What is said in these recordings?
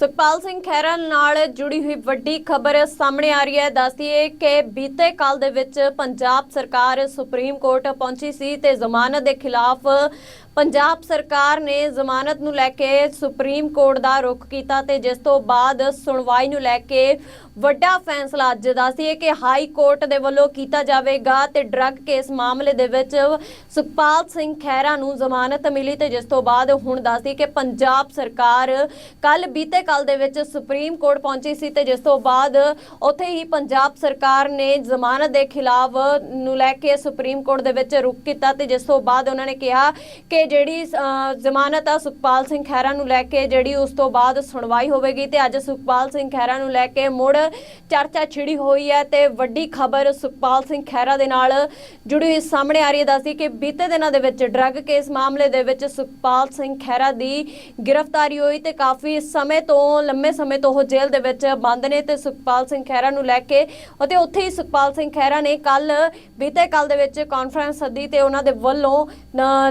ਸੁਖਪਾਲ ਸਿੰਘ ਖਹਿਰਾ ਨਾਲ ਜੁੜੀ ਹੋਈ ਵੱਡੀ ਖਬਰ ਸਾਹਮਣੇ ਆ ਰਹੀ ਹੈ। ਦੱਸਦੀਏ ਕਿ ਬੀਤੇ ਕੱਲ ਦੇ ਵਿੱਚ ਪੰਜਾਬ ਸਰਕਾਰ ਸੁਪਰੀਮ ਕੋਰਟ ਪਹੁੰਚੀ ਸੀ ਤੇ ਜ਼ਮਾਨਤ ਦੇ ਖਿਲਾਫ ਪੰਜਾਬ ਸਰਕਾਰ ਨੇ ਜ਼ਮਾਨਤ ਨੂੰ ਲੈ ਕੇ ਸੁਪਰੀਮ ਕੋਰਟ ਦਾ ਰੁਖ ਕੀਤਾ ਤੇ ਜਿਸ ਤੋਂ ਬਾਅਦ ਸੁਣਵਾਈ ਨੂੰ ਲੈ ਕੇ ਵੱਡਾ ਫੈਸਲਾ ਅੱਜ ਦੱਸਦੀ ਹੈ ਕਿ ਹਾਈ ਕੋਰਟ ਦੇ ਵੱਲੋਂ ਕੀਤਾ ਜਾਵੇਗਾ ਤੇ ਡਰੱਗ ਕੇਸ ਮਾਮਲੇ ਦੇ ਵਿੱਚ ਸੁਖਪਾਲ ਸਿੰਘ ਖਹਿਰਾ ਨੂੰ ਜ਼ਮਾਨਤ ਮਿਲੀ ਤੇ ਜਿਸ ਤੋਂ ਬਾਅਦ ਹੁਣ ਦੱਸਦੀ ਕਿ ਪੰਜਾਬ ਸਰਕਾਰ ਕੱਲ ਬੀਤੇ ਕੱਲ ਦੇ ਵਿੱਚ ਸੁਪਰੀਮ ਕੋਰਟ ਪਹੁੰਚੀ ਸੀ ਤੇ ਜਿਸ ਤੋਂ ਬਾਅਦ ਉੱਥੇ ਹੀ ਪੰਜਾਬ ਸਰਕਾਰ ਨੇ ਜ਼ਮਾਨਤ ਦੇ ਖਿਲਾਫ ਨੂੰ ਲੈ ਕੇ ਸੁਪਰੀਮ ਕੋਰਟ ਦੇ ਵਿੱਚ ਰੁਕ ਕੀਤਾ ਤੇ ਜਿਸ ਤੋਂ ਬਾਅਦ ਉਹਨਾਂ ਨੇ ਕਿਹਾ ਕਿ ਜਿਹੜੀ ਜ਼ਮਾਨਤ ਆ ਸੁਖਪਾਲ ਸਿੰਘ ਖਹਿਰਾ ਨੂੰ ਲੈ ਕੇ ਜਿਹੜੀ ਉਸ ਤੋਂ ਬਾਅਦ ਸੁਣਵਾਈ ਹੋਵੇਗੀ ਤੇ ਅੱਜ ਸੁਖਪਾਲ ਸਿੰਘ ਖਹਿਰਾ ਨੂੰ ਲੈ ਕੇ ਮੁੜ ਚਰਚਾ ਛਿੜੀ ਹੋਈ ਹੈ ਤੇ ਵੱਡੀ ਖਬਰ ਸੁਖਪਾਲ ਸਿੰਘ ਖਹਿਰਾ ਦੇ ਨਾਲ ਜੁੜੀ ਸਾਹਮਣੇ ਆ ਰਹੀ ਹੈ। ਦੱਸਦੀ ਕਿ ਬੀਤੇ ਦਿਨਾਂ ਦੇ ਵਿੱਚ ਡਰੱਗ ਕੇਸ ਮਾਮਲੇ ਦੇ ਵਿੱਚ ਸੁਖਪਾਲ ਸਿੰਘ ਖਹਿਰਾ ਦੀ ਗ੍ਰਿਫਤਾਰੀ ਹੋਈ ਤੇ ਕਾਫੀ ਸਮੇਂ ਤੋਂ ਲੰਮੇ ਸਮੇਂ ਤੋਂ ਉਹ ਜੇਲ੍ਹ ਦੇ ਵਿੱਚ ਬੰਦ ਨੇ ਤੇ ਸੁਖਪਾਲ ਸਿੰਘ ਖਹਿਰਾ ਨੂੰ ਲੈ ਕੇ ਅਤੇ ਉੱਥੇ ਹੀ ਸੁਖਪਾਲ ਸਿੰਘ ਖਹਿਰਾ ਨੇ ਕੱਲ ਬੀਤੇ ਕੱਲ ਦੇ ਵਿੱਚ ਕਾਨਫਰੰਸ ਸੱਦੀ ਤੇ ਉਹਨਾਂ ਦੇ ਵੱਲੋਂ ਅ,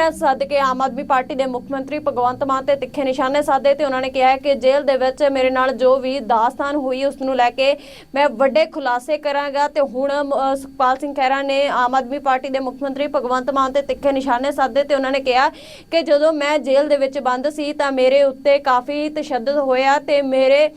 ਕਾਨਫਰੰਸ ਸੱਦ ਕੇ ਆਮ ਆਦਮੀ ਪਾਰਟੀ ਦੇ ਮੁੱਖ ਮੰਤਰੀ ਭਗਵੰਤ ਮਾਨ ਤੇ ਤਿੱਖੇ ਨਿਸ਼ਾਨੇ ਸਾਧੇ ਤੇ ਉਹਨਾਂ ਨੇ ਕਿਹਾ ਕਿ ਜੇਲ੍ਹ ਦੇ ਵਿੱਚ ਮੇਰੇ ਨਾਲ ਜੋ ਵੀ ਦਾਸਤਾਨ ਹੋਈ, ਉਸ ਨੂੰ ਲੈ ਕੇ ਮੈਂ ਵੱਡੇ ਖੁਲਾਸੇ ਕਰਾਂਗਾ ਤੇ ਹੁਣ ਸੁਖਪਾਲ ਸਿੰਘ ਖਹਿਰਾ ਨੇ ਆਮ ਆਦਮੀ ਪਾਰਟੀ ਦੇ ਮੁੱਖ ਮੰਤਰੀ ਭਗਵੰਤ ਮਾਨ ਤੇ ਤਿੱਖੇ ਨਿਸ਼ਾਨੇ ਸਾਧੇ ਤੇ ਉਹਨਾਂ ਨੇ ਕਿਹਾ ਕਿ ਜਦੋਂ ਮੈਂ ਜੇਲ੍ਹ ਦੇ ਵਿੱਚ ਬੰਦ ਸੀ ਤਾਂ ਮੇਰੇ ਉੱਤੇ ਕਾਫੀ ਤਸ਼ੱਦਦ ਹੋਇਆ ਤੇ ਮੇਰੇ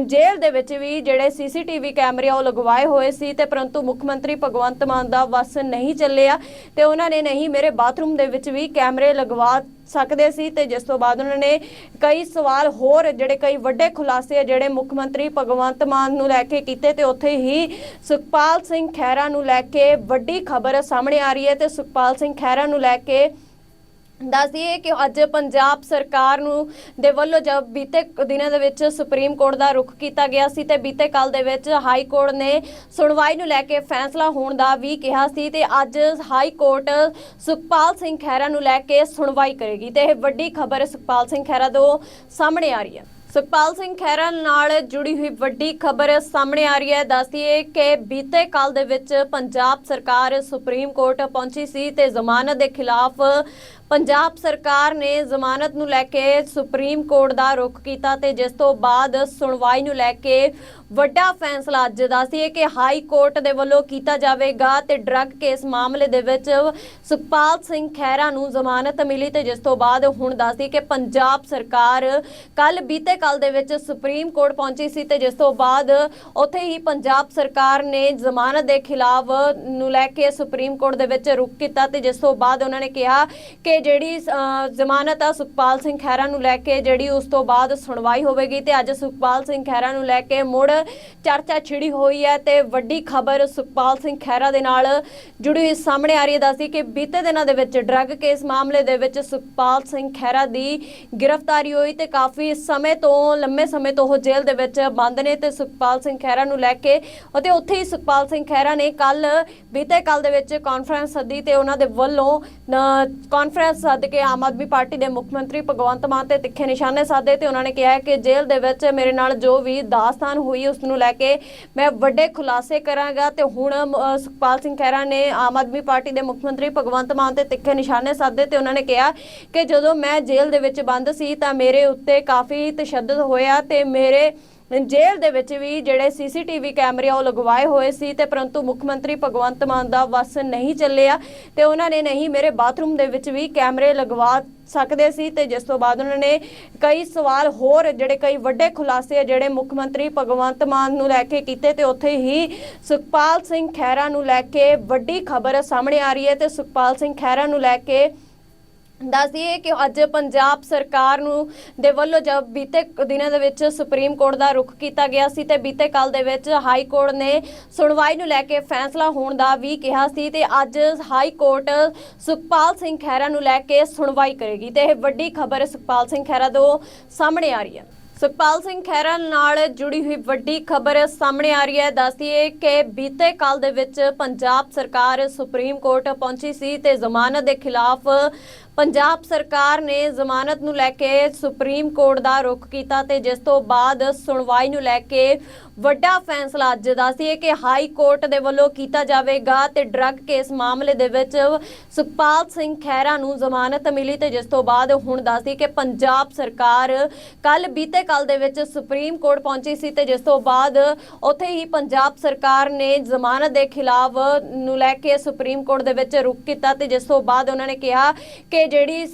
ਜੇਲ੍ਹ ਦੇ ਵਿੱਚ ਵੀ ਜਿਹੜੇ ਸੀਸੀਟੀਵੀ ਕੈਮਰੇ ਆ, ਉਹ ਲਗਵਾਏ ਹੋਏ ਸੀ ਤੇ ਪਰੰਤੂ ਮੁੱਖ ਮੰਤਰੀ ਭਗਵੰਤ ਮਾਨ ਦਾ ਵਸ ਨਹੀਂ ਚੱਲਿਆ ਤੇ ਉਹਨਾਂ ਨੇ ਨਹੀਂ ਮੇਰੇ ਬਾਥਰੂਮ ਦੇ ਵਿੱਚ ਵੀ ਕੈਮਰੇ ਲਗਵਾ ਸਕਦੇ ਸੀ ਤੇ ਜਿਸ ਤੋਂ ਬਾਅਦ ਉਹਨਾਂ ਨੇ ਕਈ ਸਵਾਲ ਹੋਰ, ਜਿਹੜੇ ਕਈ ਵੱਡੇ ਖੁਲਾਸੇ ਜਿਹੜੇ ਮੁੱਖ ਮੰਤਰੀ ਭਗਵੰਤ ਮਾਨ ਨੂੰ ਲੈ ਕੇ ਕੀਤੇ ਤੇ ਉੱਥੇ ਹੀ ਸੁਖਪਾਲ ਸਿੰਘ ਖਹਿਰਾ ਨੂੰ ਲੈ ਕੇ ਵੱਡੀ ਖਬਰ ਸਾਹਮਣੇ ਆ ਰਹੀ ਹੈ ਤੇ ਸੁਖਪਾਲ ਸਿੰਘ ਖਹਿਰਾ ਨੂੰ ਲੈ ਕੇ ਦੱਸ ਦਈਏ ਕਿ ਅੱਜ ਪੰਜਾਬ ਸਰਕਾਰ ਨੂੰ ਦੇ ਵੱਲੋਂ ਜਦ ਬੀਤੇ ਦਿਨਾਂ ਦੇ ਵਿੱਚ ਸੁਪਰੀਮ ਕੋਰਟ ਦਾ ਰੁਖ ਕੀਤਾ ਗਿਆ ਸੀ ਤੇ ਬੀਤੇ ਕੱਲ ਦੇ ਵਿੱਚ ਹਾਈ ਕੋਰਟ ਨੇ ਸੁਣਵਾਈ ਨੂੰ ਲੈ ਕੇ ਫੈਸਲਾ ਹੋਣ ਦਾ ਵੀ ਕਿਹਾ ਸੀ ਤੇ ਅੱਜ ਹਾਈ ਕੋਰਟ ਸੁਖਪਾਲ ਸਿੰਘ ਖਹਿਰਾ ਨੂੰ ਲੈ ਕੇ ਸੁਣਵਾਈ ਕਰੇਗੀ ਤੇ ਇਹ ਵੱਡੀ ਖਬਰ ਸੁਖਪਾਲ ਸਿੰਘ ਖਹਿਰਾ ਤੋਂ ਸਾਹਮਣੇ ਆ ਰਹੀ ਹੈ। ਸੁਖਪਾਲ ਸਿੰਘ ਖਹਿਰਾ ਨਾਲ ਜੁੜੀ ਹੋਈ ਵੱਡੀ ਖਬਰ ਸਾਹਮਣੇ ਆ ਰਹੀ ਹੈ। ਦੱਸਦੀਏ ਕਿ ਬੀਤੇ ਕੱਲ ਦੇ ਵਿੱਚ ਪੰਜਾਬ ਸਰਕਾਰ ਸੁਪਰੀਮ ਕੋਰਟ ਪਹੁੰਚੀ ਸੀ ਤੇ ਜ਼ਮਾਨਤ ਦੇ ਖਿਲਾਫ ਪੰਜਾਬ ਸਰਕਾਰ ਨੇ ਜ਼ਮਾਨਤ ਨੂੰ ਲੈ ਕੇ ਸੁਪਰੀਮ ਕੋਰਟ ਦਾ ਰੁਖ ਕੀਤਾ ਤੇ ਜਿਸ ਤੋਂ ਬਾਅਦ ਸੁਣਵਾਈ ਨੂੰ ਲੈ ਕੇ ਵੱਡਾ ਫੈਸਲਾ ਅੱਜ ਦੱਸਦੀਏ ਕਿ ਹਾਈ ਕੋਰਟ ਦੇ ਵੱਲੋਂ ਕੀਤਾ ਜਾਵੇਗਾ ਤੇ ਡਰੱਗ ਕੇਸ ਮਾਮਲੇ ਦੇ ਵਿੱਚ ਸੁਖਪਾਲ ਸਿੰਘ ਖਹਿਰਾ ਨੂੰ ਜ਼ਮਾਨਤ ਮਿਲੀ ਤੇ ਜਿਸ ਤੋਂ ਬਾਅਦ ਹੁਣ ਦੱਸਦੀ ਕਿ ਪੰਜਾਬ ਸਰਕਾਰ ਕੱਲ ਬੀਤੇ ਕੱਲ ਦੇ ਵਿੱਚ ਸੁਪਰੀਮ ਕੋਰਟ ਪਹੁੰਚੀ ਸੀ ਤੇ ਜਿਸ ਤੋਂ ਬਾਅਦ ਉੱਥੇ ਹੀ ਪੰਜਾਬ ਸਰਕਾਰ ਨੇ ਜ਼ਮਾਨਤ ਦੇ ਖਿਲਾਫ ਨੂੰ ਲੈ ਕੇ ਸੁਪਰੀਮ ਕੋਰਟ ਦੇ ਵਿੱਚ ਰੁਕ ਕੀਤਾ ਤੇ ਜਿਸ ਤੋਂ ਬਾਅਦ ਉਹਨਾਂ ਨੇ ਕਿਹਾ ਕਿ ਜਿਹੜੀ ਜ਼ਮਾਨਤ ਆ ਸੁਖਪਾਲ ਸਿੰਘ ਖਹਿਰਾ ਨੂੰ ਲੈ ਕੇ ਜਿਹੜੀ ਉਸ ਤੋਂ ਬਾਅਦ ਸੁਣਵਾਈ ਹੋਵੇਗੀ ਤੇ ਅੱਜ ਸੁਖਪਾਲ ਸਿੰਘ ਖਹਿਰਾ ਨੂੰ ਲੈ ਕੇ ਮੁੜ ਚਰਚਾ ਛਿੜੀ ਹੋਈ ਹੈ ਤੇ ਵੱਡੀ ਖਬਰ ਸੁਖਪਾਲ ਸਿੰਘ ਖਹਿਰਾ ਦੇ ਨਾਲ ਜੁੜੀ ਹੋਈ ਸਾਹਮਣੇ ਆ ਰਹੀ ਹੈ। ਦੱਸਦੀ ਕਿ ਬੀਤੇ ਦਿਨਾਂ ਦੇ ਵਿੱਚ ਡਰੱਗ ਕੇਸ ਮਾਮਲੇ ਦੇ ਵਿੱਚ ਸੁਖਪਾਲ ਸਿੰਘ ਖਹਿਰਾ ਦੀ ਗ੍ਰਿਫਤਾਰੀ ਹੋਈ ਤੇ ਕਾਫੀ ਸਮੇਂ ਤੋਂ, ਲੰਮੇ ਸਮੇਂ ਤੋਂ ਉਹ ਜੇਲ੍ਹ ਦੇ ਵਿੱਚ ਬੰਦ ਨੇ ਤੇ ਸੁਖਪਾਲ ਸਿੰਘ ਖਹਿਰਾ ਨੂੰ ਲੈ ਕੇ ਅਤੇ ਉੱਥੇ ਹੀ ਸੁਖਪਾਲ ਸਿੰਘ ਖਹਿਰਾ ਨੇ ਕੱਲ ਬੀਤੇ ਕੱਲ ਦੇ ਵਿੱਚ ਕਾਨਫਰੰਸ ਸੱਦੀ ਤੇ ਉਹਨਾਂ ਦੇ ਵੱਲੋਂ ਕਾਨਫਰੰਸ ਸੱਦ ਕੇ ਆਮ ਆਦਮੀ ਪਾਰਟੀ ਦੇ ਮੁੱਖ ਮੰਤਰੀ ਭਗਵੰਤ ਮਾਨ ਤੇ ਤਿੱਖੇ ਨਿਸ਼ਾਨੇ ਸਾਧੇ ਤੇ ਉਹਨਾਂ ਨੇ ਕਿਹਾ ਕਿ ਜੇਲ੍ਹ ਦੇ ਵਿੱਚ ਮੇਰੇ ਨਾਲ ਜੋ ਵੀ ਦਾਸਤਾਨ ਹੋਈ ਉਸ ਨੂੰ ਲੈ ਕੇ ਮੈਂ ਵੱਡੇ ਖੁਲਾਸੇ ਕਰਾਂਗਾ ਤੇ ਹੁਣ ਸੁਖਪਾਲ ਸਿੰਘ ਖਹਿਰਾ ਨੇ ਆਮ ਆਦਮੀ ਪਾਰਟੀ ਦੇ ਮੁੱਖ ਮੰਤਰੀ ਭਗਵੰਤ ਮਾਨ ਤੇ ਤਿੱਖੇ ਨਿਸ਼ਾਨੇ ਸਾਧੇ ਤੇ ਉਹਨਾਂ ਨੇ ਕਿਹਾ ਕਿ ਜਦੋਂ ਮੈਂ ਜੇਲ੍ਹ ਦੇ ਵਿੱਚ ਬੰਦ ਸੀ ਤਾਂ ਮੇਰੇ ਉੱਤੇ ਕਾਫੀ ਤਸ਼ੱਦਦ ਹੋਇਆ ਤੇ ਮੇਰੇ ਜੇਲ੍ਹ ਦੇ ਵਿੱਚ ਵੀ ਜਿਹੜੇ ਸੀਸੀਟੀਵੀ ਕੈਮਰੇ ਆ, ਉਹ ਲਗਵਾਏ ਹੋਏ ਸੀ ਤੇ ਪਰੰਤੂ ਮੁੱਖ ਮੰਤਰੀ ਭਗਵੰਤ ਮਾਨ ਦਾ ਵਸ ਨਹੀਂ ਚੱਲਿਆ ਤੇ ਉਹਨਾਂ ਨੇ ਨਹੀਂ ਮੇਰੇ ਬਾਥਰੂਮ ਦੇ ਵਿੱਚ ਵੀ ਕੈਮਰੇ ਲਗਵਾ ਸਕਦੇ ਸੀ ਤੇ ਜਿਸ ਤੋਂ ਬਾਅਦ ਉਹਨਾਂ ਨੇ ਕਈ ਸਵਾਲ ਹੋਰ, ਜਿਹੜੇ ਕਈ ਵੱਡੇ ਖੁਲਾਸੇ ਜਿਹੜੇ ਮੁੱਖ ਮੰਤਰੀ ਭਗਵੰਤ ਮਾਨ ਨੂੰ ਲੈ ਕੇ ਕੀਤੇ ਤੇ ਉੱਥੇ ਹੀ ਸੁਖਪਾਲ ਸਿੰਘ ਖਹਿਰਾ ਨੂੰ ਲੈ ਕੇ ਵੱਡੀ ਖਬਰ ਸਾਹਮਣੇ ਆ ਰਹੀ ਹੈ ਤੇ ਸੁਖਪਾਲ ਸਿੰਘ ਖਹਿਰਾ ਨੂੰ ਲੈ ਕੇ ਦੱਸ ਦਈਏ ਕਿ ਅੱਜ ਪੰਜਾਬ ਸਰਕਾਰ ਨੂੰ ਦੇ ਵੱਲੋਂ ਜਦ ਬੀਤੇ ਦਿਨਾਂ ਦੇ ਵਿੱਚ ਸੁਪਰੀਮ ਕੋਰਟ ਦਾ ਰੁਖ ਕੀਤਾ ਗਿਆ ਸੀ ਤੇ ਬੀਤੇ ਕੱਲ ਦੇ ਵਿੱਚ ਹਾਈ ਕੋਰਟ ਨੇ ਸੁਣਵਾਈ ਨੂੰ ਲੈ ਕੇ ਫੈਸਲਾ ਹੋਣ ਦਾ ਵੀ ਕਿਹਾ ਸੀ ਤੇ ਅੱਜ ਹਾਈ ਕੋਰਟ ਸੁਖਪਾਲ ਸਿੰਘ ਖਹਿਰਾ ਨੂੰ ਲੈ ਕੇ ਸੁਣਵਾਈ ਕਰੇਗੀ ਤੇ ਇਹ ਵੱਡੀ ਖਬਰ ਸੁਖਪਾਲ ਸਿੰਘ ਖਹਿਰਾ ਤੋਂ ਸਾਹਮਣੇ ਆ ਰਹੀ ਹੈ। ਸੁਖਪਾਲ ਸਿੰਘ ਖਹਿਰਾ ਨਾਲ ਜੁੜੀ ਹੋਈ ਵੱਡੀ ਖਬਰ ਸਾਹਮਣੇ ਆ ਰਹੀ ਹੈ। ਦੱਸਦੀਏ ਕਿ ਬੀਤੇ ਕੱਲ ਦੇ ਵਿੱਚ ਪੰਜਾਬ ਸਰਕਾਰ ਸੁਪਰੀਮ ਕੋਰਟ ਪਹੁੰਚੀ ਸੀ ਤੇ ਜ਼ਮਾਨਤ ਦੇ ਖਿਲਾਫ ਪੰਜਾਬ ਸਰਕਾਰ ਨੇ ਜ਼ਮਾਨਤ ਨੂੰ ਲੈ ਕੇ ਸੁਪਰੀਮ ਕੋਰਟ ਦਾ ਰੁਖ ਕੀਤਾ ਤੇ ਜਿਸ ਤੋਂ ਬਾਅਦ ਸੁਣਵਾਈ ਨੂੰ ਲੈ ਕੇ ਵੱਡਾ ਫੈਸਲਾ ਅੱਜ ਦੱਸੀਏ ਕਿ ਹਾਈ ਕੋਰਟ ਦੇ ਵੱਲੋਂ ਕੀਤਾ ਜਾਵੇਗਾ ਤੇ ਡਰੱਗ ਕੇਸ ਮਾਮਲੇ ਦੇ ਵਿੱਚ ਸੁਖਪਾਲ ਸਿੰਘ ਖਹਿਰਾ ਨੂੰ ਜ਼ਮਾਨਤ ਮਿਲੀ ਤੇ ਜਿਸ ਤੋਂ ਬਾਅਦ ਹੁਣ ਦੱਸਦੀ ਕਿ ਪੰਜਾਬ ਸਰਕਾਰ ਕੱਲ ਬੀਤੇ ਕੱਲ ਦੇ ਵਿੱਚ ਸੁਪਰੀਮ ਕੋਰਟ ਪਹੁੰਚੀ ਸੀ ਤੇ ਜਿਸ ਤੋਂ ਬਾਅਦ ਉੱਥੇ ਹੀ ਪੰਜਾਬ ਸਰਕਾਰ ਨੇ ਜ਼ਮਾਨਤ ਦੇ ਖਿਲਾਫ ਨੂੰ ਲੈ ਕੇ ਸੁਪਰੀਮ ਕੋਰਟ ਦੇ ਵਿੱਚ ਰੁਕ ਕੀਤਾ ਤੇ ਜਿਸ ਤੋਂ ਬਾਅਦ ਉਹਨਾਂ ਨੇ ਕਿਹਾ ਕਿ ਜਿਹੜੀ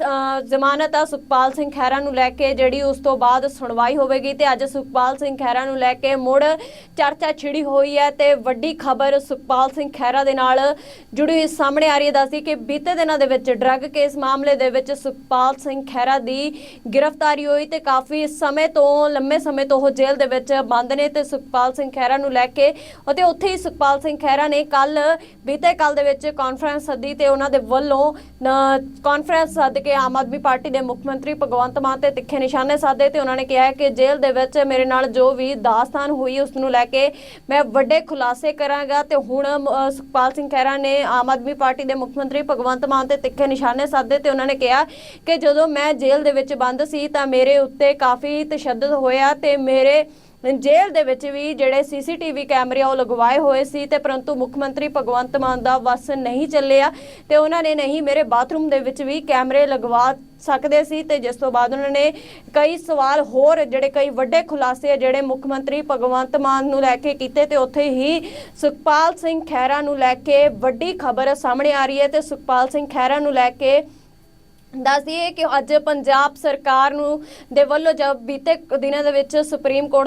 ਜ਼ਮਾਨਤ ਆ ਸੁਖਪਾਲ ਸਿੰਘ ਖਹਿਰਾ ਨੂੰ ਲੈ ਕੇ ਜਿਹੜੀ ਉਸ ਤੋਂ ਬਾਅਦ ਸੁਣਵਾਈ ਹੋਵੇਗੀ ਤੇ ਅੱਜ ਸੁਖਪਾਲ ਸਿੰਘ ਖਹਿਰਾ ਨੂੰ ਲੈ ਕੇ ਮੁੜ ਚਰਚਾ ਛਿੜੀ ਹੋਈ ਹੈ ਤੇ ਵੱਡੀ ਖਬਰ ਸੁਖਪਾਲ ਸਿੰਘ ਖਹਿਰਾ ਦੇ ਨਾਲ ਜੁੜੀ ਹੋਈ ਸਾਹਮਣੇ ਆ ਰਹੀ ਹੈ। ਦੱਸਦੀ ਕਿ ਬੀਤੇ ਦਿਨਾਂ ਦੇ ਵਿੱਚ ਡਰੱਗ ਕੇਸ ਮਾਮਲੇ ਦੇ ਵਿੱਚ ਸੁਖਪਾਲ ਸਿੰਘ ਖਹਿਰਾ ਦੀ ਗ੍ਰਿਫਤਾਰੀ ਹੋਈ ਤੇ ਕਾਫੀ ਸਮੇਂ ਤੋਂ, ਲੰਮੇ ਸਮੇਂ ਤੋਂ ਉਹ ਜੇਲ੍ਹ ਦੇ ਵਿੱਚ ਬੰਦ ਨੇ ਤੇ ਸੁਖਪਾਲ ਸਿੰਘ ਖਹਿਰਾ ਨੂੰ ਲੈ ਕੇ ਅਤੇ ਉੱਥੇ ਹੀ ਸੁਖਪਾਲ ਸਿੰਘ ਖਹਿਰਾ ਨੇ ਕੱਲ ਬੀਤੇ ਕੱਲ ਦੇ ਵਿੱਚ ਕਾਨਫਰੰਸ ਸੱਦੀ ਤੇ ਉਹਨਾਂ ਦੇ ਵੱਲੋਂ ਕਾਨਫਰੰਸ ਸੱਦ ਕੇ ਆਮ ਆਦਮੀ ਪਾਰਟੀ ਦੇ ਮੁੱਖ ਮੰਤਰੀ ਭਗਵੰਤ ਮਾਨ ਤੇ ਤਿੱਖੇ ਨਿਸ਼ਾਨੇ ਸਾਧੇ ਤੇ ਉਹਨਾਂ ਨੇ ਕਿਹਾ ਕਿ ਜੇਲ੍ਹ ਦੇ ਵਿੱਚ ਮੇਰੇ ਨਾਲ ਜੋ ਵੀ ਦਾਸਤਾਨ ਹੋਈ ਉਸ ਨੂੰ ਲੈ ਕੇ ਮੈਂ ਵੱਡੇ ਖੁਲਾਸੇ ਕਰਾਂਗਾ ਤੇ ਹੁਣ ਸੁਖਪਾਲ ਸਿੰਘ ਖਹਿਰਾ ਨੇ ਆਮ ਆਦਮੀ ਪਾਰਟੀ ਦੇ ਮੁੱਖ ਮੰਤਰੀ ਭਗਵੰਤ ਮਾਨ ਤੇ ਤਿੱਖੇ ਨਿਸ਼ਾਨੇ ਸਾਧੇ ਤੇ ਉਹਨਾਂ ਨੇ ਕਿਹਾ ਕਿ ਜਦੋਂ ਮੈਂ ਜੇਲ੍ਹ ਦੇ ਵਿੱਚ ਬੰਦ ਸੀ ਤਾਂ ਮੇਰੇ ਉੱਤੇ ਕਾਫੀ ਤਸ਼ੱਦਦ ਹੋਇਆ ਤੇ ਮੇਰੇ ਜੇਲ੍ਹ ਦੇ ਵਿੱਚ ਵੀ ਜਿਹੜੇ ਸੀਸੀਟੀਵੀ ਕੈਮਰੇ ਆ, ਉਹ ਲਗਵਾਏ ਹੋਏ ਸੀ ਤੇ ਪਰੰਤੂ ਮੁੱਖ ਮੰਤਰੀ ਭਗਵੰਤ ਮਾਨ ਦਾ ਵਸ ਨਹੀਂ ਚੱਲਿਆ ਤੇ ਉਹਨਾਂ ਨੇ ਨਹੀਂ ਮੇਰੇ ਬਾਥਰੂਮ ਦੇ ਵਿੱਚ ਵੀ ਕੈਮਰੇ ਲਗਵਾ ਸਕਦੇ ਸੀ ਤੇ ਜਿਸ ਤੋਂ ਬਾਅਦ ਉਹਨਾਂ ਨੇ ਕਈ ਸਵਾਲ ਹੋਰ, ਜਿਹੜੇ ਕਈ ਵੱਡੇ ਖੁਲਾਸੇ ਜਿਹੜੇ ਮੁੱਖ ਮੰਤਰੀ ਭਗਵੰਤ ਮਾਨ ਨੂੰ ਲੈ ਕੇ ਕੀਤੇ ਤੇ ਉੱਥੇ ਹੀ ਸੁਖਪਾਲ ਸਿੰਘ ਖਹਿਰਾ ਨੂੰ ਲੈ ਕੇ ਵੱਡੀ ਖਬਰ ਸਾਹਮਣੇ ਆ ਰਹੀ ਹੈ ਤੇ ਸੁਖਪਾਲ ਸਿੰਘ ਖਹਿਰਾ ਨੂੰ ਲੈ ਕੇ ਦੱਸ ਦਈਏ ਕਿ ਅੱਜ ਪੰਜਾਬ ਸਰਕਾਰ ਨੂੰ ਦੇ ਵੱਲੋਂ ਜਦ ਬੀਤੇ ਦਿਨਾਂ ਦੇ ਵਿੱਚ ਸੁਪਰੀਮ ਕੋਰਟ ਦਾ